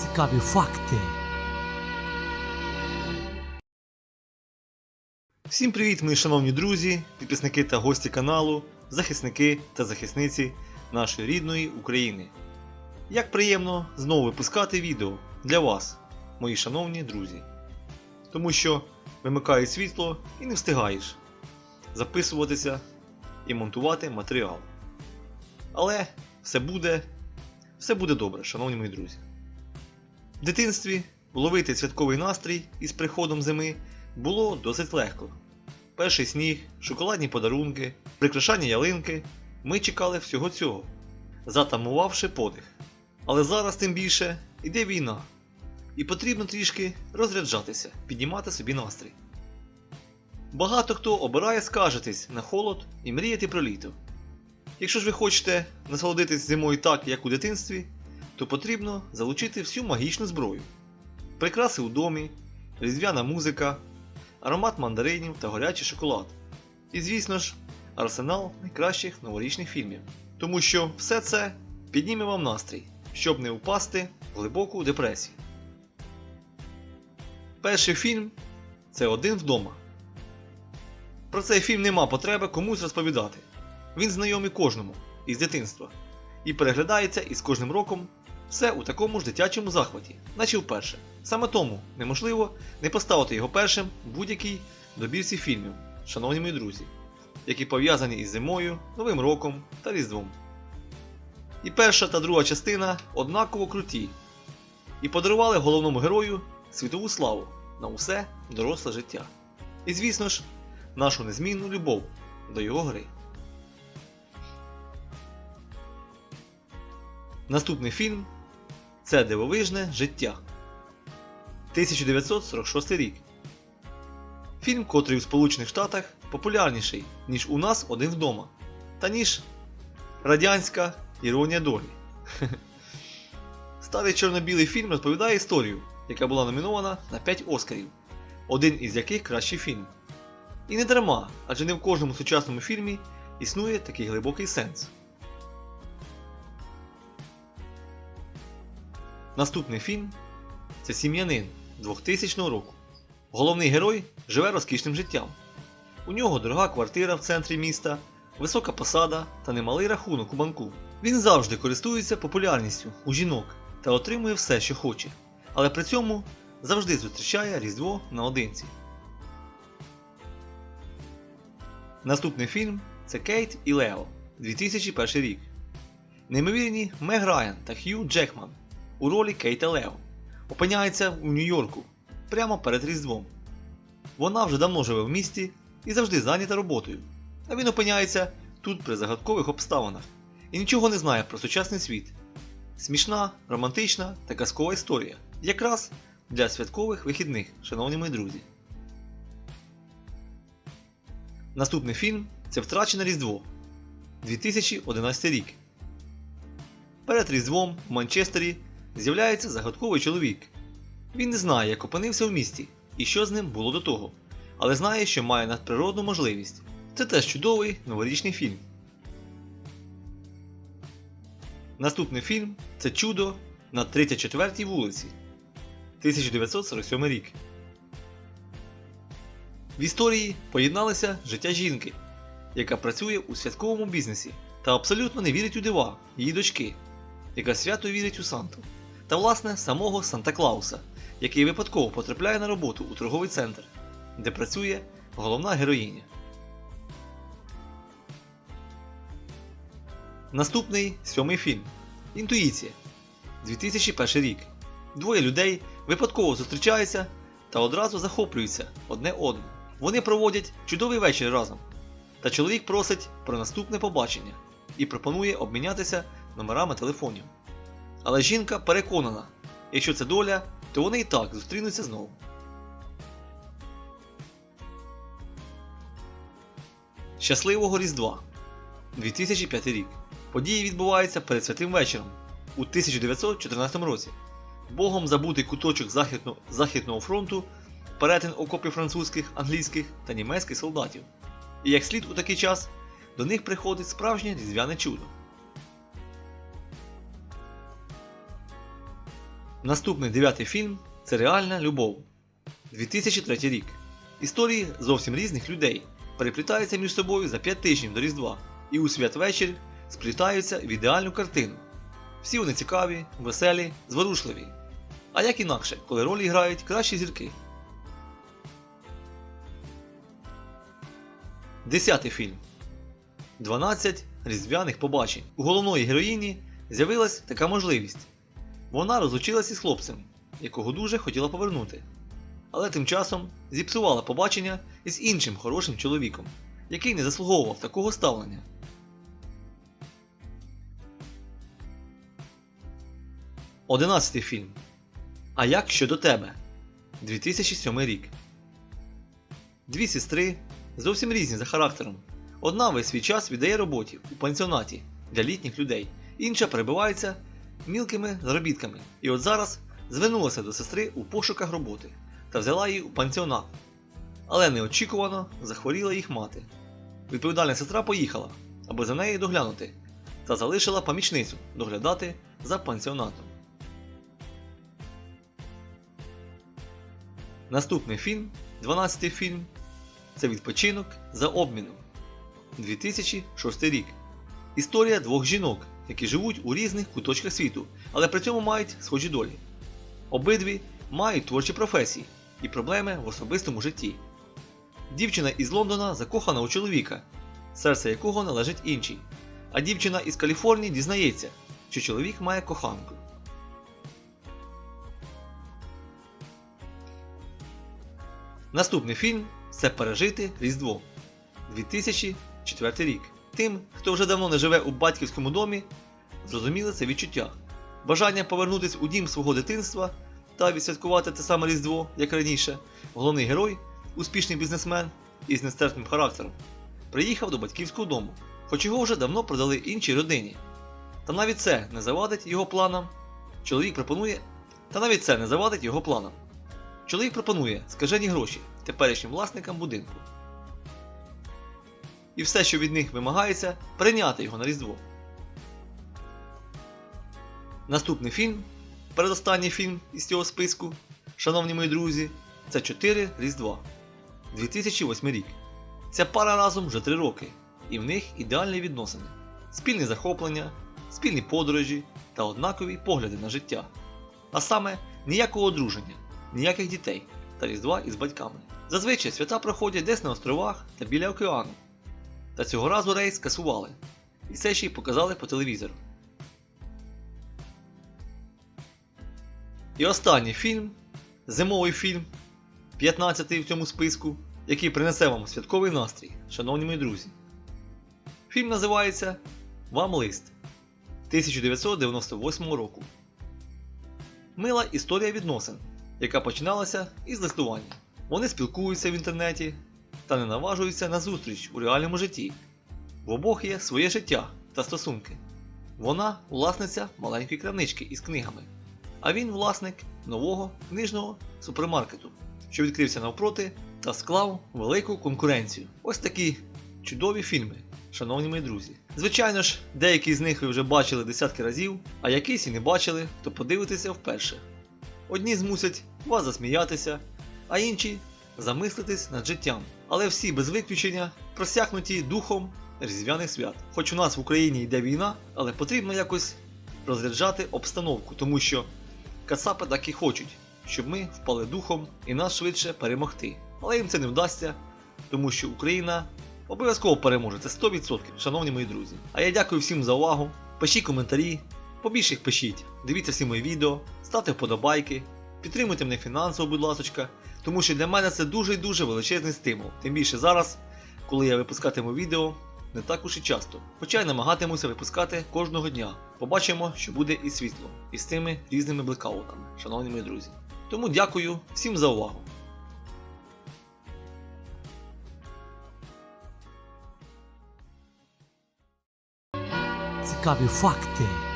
Цікаві факти. Всім привіт, мої шановні друзі, підписники та гості каналу, захисники та захисниці нашої рідної України. Як приємно знову випускати відео для вас, мої шановні друзі. Тому що вимикає світло і не встигаєш записуватися і монтувати матеріал. Але все буде, все буде добре, шановні мої друзі. В дитинстві ловити святковий настрій із приходом зими було досить легко. Перший сніг, шоколадні подарунки, прикрашання ялинки ми чекали всього цього, затамувавши подих. Але зараз тим більше іде війна, і потрібно трішки розряджатися, піднімати собі настрій. Багато хто обирає скаржитись на холод і мріяти про літо. Якщо ж ви хочете насолодитись зимою так, як у дитинстві, то потрібно залучити всю магічну зброю. Прикраси у домі, різдвяна музика, аромат мандаринів та гарячий шоколад. І, звісно ж, арсенал найкращих новорічних фільмів. Тому що все це підніме вам настрій, щоб не впасти в глибоку депресію. Перший фільм це один вдома. Про цей фільм нема потреби комусь розповідати. Він знайомий кожному із дитинства і переглядається із кожним роком все у такому ж дитячому захваті, наче вперше. Саме тому неможливо не поставити його першим в будь-якій добірці фільмів, шановні мої друзі, які пов'язані із зимою, Новим роком та Різдвом. І перша та друга частина однаково круті і подарували головному герою світову славу на усе доросле життя. І, звісно ж, нашу незмінну любов до його гри. Наступний фільм це Дивовижне життя. 1946 рік. Фільм, котрий у Сполучених Штатах популярніший, ніж у нас один вдома, та ніж Радянська іронія долі. Старий чорно-білий фільм розповідає історію, яка була номінована на 5 Оскарів, один із яких кращий фільм. І не дарма, адже не в кожному сучасному фільмі існує такий глибокий сенс. Наступний фільм це Сім'янин 2000 року. Головний герой живе розкішним життям. У нього дорога квартира в центрі міста, висока посада та немалий рахунок у банку. Він завжди користується популярністю у жінок та отримує все, що хоче, але при цьому завжди зустрічає Різдво наодинці. Наступний фільм це Кейт і Лео 2001 рік. Неймовірні Мег Райан та Хью Джекман у ролі Кейта Лео опиняється у Нью-Йорку прямо перед Різдвом. Вона вже давно живе в місті і завжди зайнята роботою, а він опиняється тут при загадкових обставинах і нічого не знає про сучасний світ. Смішна, романтична та казкова історія, якраз для святкових вихідних, шановні мої друзі. Наступний фільм це Втрачене Різдво 2011 рік. Перед Різдвом в Манчестері з'являється загадковий чоловік. Він не знає, як опинився в місті і що з ним було до того, але знає, що має надприродну можливість. Це теж чудовий новорічний фільм. Наступний фільм це Чудо на 34-й вулиці 1947 рік. В історії поєдналося життя жінки, яка працює у святковому бізнесі та абсолютно не вірить у дива її дочки, яка свято вірить у Санту, та власне самого Санта Клауса, який випадково потрапляє на роботу у торговий центр, де працює головна героїня. Наступний сьомий фільм Інтуїція 2001 рік. Двоє людей випадково зустрічаються та одразу захоплюються одне одним. Вони проводять чудовий вечір разом. Та чоловік просить про наступне побачення і пропонує обмінятися номерами телефонів. Але жінка переконана, якщо це доля, то вони і так зустрінуться знову. Щасливого Різдва 2005 рік. Події відбуваються перед святим вечором у 1914 році. Богом забутий куточок західно, Західного фронту, перетин окопів французьких, англійських та німецьких солдатів. І як слід у такий час до них приходить справжнє різдвяне чудо. Наступний дев'ятий фільм це Реальна любов. 2003 рік. Історії зовсім різних людей переплітаються між собою за 5 тижнів до Різдва і у святвечір сплітаються в ідеальну картину. Всі вони цікаві, веселі, зворушливі. А як інакше, коли ролі грають кращі зірки. Десятий фільм. 12 різдвяних побачень. У головної героїні з'явилась така можливість. Вона розлучилась із хлопцем, якого дуже хотіла повернути. Але тим часом зіпсувала побачення із іншим хорошим чоловіком, який не заслуговував такого ставлення. Одинадцятий фільм. А як щодо тебе? 2007 рік. Дві сестри зовсім різні за характером. Одна весь свій час віддає роботі у пансіонаті для літніх людей, інша перебувається мілкими заробітками. І от зараз звернулася до сестри у пошуках роботи та взяла її у пансіонат. Але неочікувано захворіла їх мати. Відповідальна сестра поїхала, аби за нею доглянути, та залишила помічницю доглядати за пансіонатом. Наступний фільм, 12-й фільм, це відпочинок за обміном. 2006 рік. Історія двох жінок, які живуть у різних куточках світу, але при цьому мають схожі долі. Обидві мають творчі професії і проблеми в особистому житті. Дівчина із Лондона закохана у чоловіка, серце якого належить іншій. А дівчина із Каліфорнії дізнається, що чоловік має коханку. Наступний фільм це Пережити Різдво 2004 рік. Тим, хто вже давно не живе у батьківському домі, зрозуміле це відчуття. Бажання повернутися у дім свого дитинства та відсвяткувати те саме Різдво, як раніше, головний герой, успішний бізнесмен із нестерпним характером, приїхав до батьківського дому, хоч його вже давно продали іншій родині. Та навіть це не завадить його планам. Чоловік пропонує. Та навіть це не завадить його планам. Чоловік пропонує скажені гроші теперішнім власникам будинку. І все, що від них вимагається, прийняти його на Різдво. Наступний фільм, передостанній фільм із цього списку, шановні мої друзі, це 4 Різдва 2008 рік. Ця пара разом вже 3 роки, і в них ідеальні відносини, спільні захоплення, спільні подорожі та однакові погляди на життя. А саме ніякого одруження, ніяких дітей та Різдва із батьками. Зазвичай свята проходять десь на островах та біля океану. Та цього разу рейс скасували, і це ще й показали по телевізору. І останній фільм, зимовий фільм, 15-й в цьому списку, який принесе вам святковий настрій, шановні мої друзі. Фільм називається Вам лист 1998 року. Мила історія відносин, яка починалася із листування. Вони спілкуються в інтернеті та не наважуються на зустріч у реальному житті. В обох є своє життя та стосунки. Вона власниця маленької крамнички із книгами, а він власник нового книжного супермаркету, що відкрився навпроти та склав велику конкуренцію. Ось такі чудові фільми, шановні мої друзі. Звичайно ж, деякі з них ви вже бачили десятки разів, а якісь і не бачили, то подивитеся вперше. Одні змусять вас засміятися, а інші замислитись над життям. Але всі без виключення просякнуті духом різдвяних свят. Хоч у нас в Україні йде війна, але потрібно якось розряджати обстановку, тому що кацапи так і хочуть, щоб ми впали духом і нас швидше перемогти. Але їм це не вдасться, тому що Україна обов'язково переможе. Це 100%, шановні мої друзі. А я дякую всім за увагу. Пишіть коментарі, побільше їх пишіть. Дивіться всі мої відео, ставте вподобайки, підтримуйте мене фінансово, будь ласка, тому що для мене це дуже і дуже величезний стимул. Тим більше зараз, коли я випускатиму відео не так уж і часто. Хоча й намагатимуся випускати кожного дня. Побачимо, що буде і світло, і з тими різними блекаутами, шановні мої друзі. Тому дякую всім за увагу. Цікаві факти.